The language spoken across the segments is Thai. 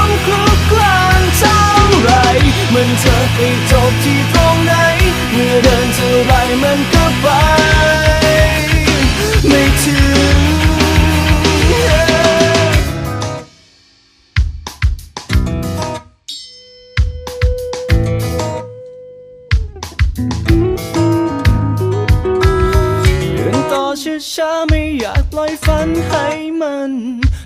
หกล้มคลุกคลานเท่าไรมันจะไปจบที่ตรงไหน เมื่อเดินเท่าไรมันก็ไป ไม่ถึงเดินต่อช้าๆไม่อยากปล่อยฝันให้มัน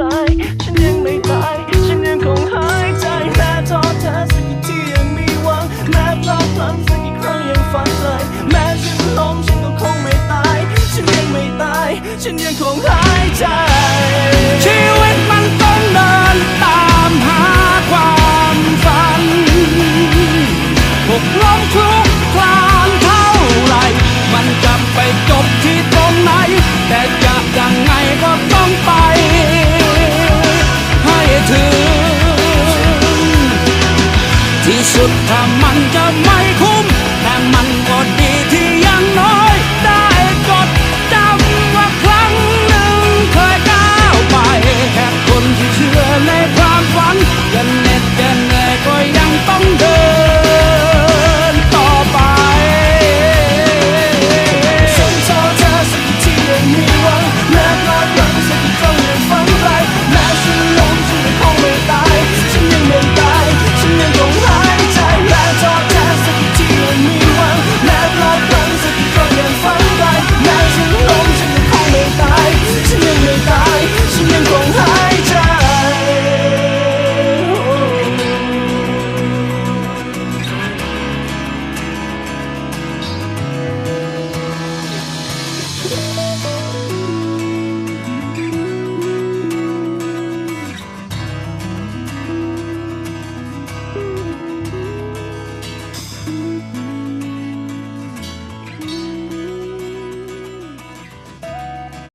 ก็ สุดถ้ามันจะไม่คุ้มแต่มันก็ดี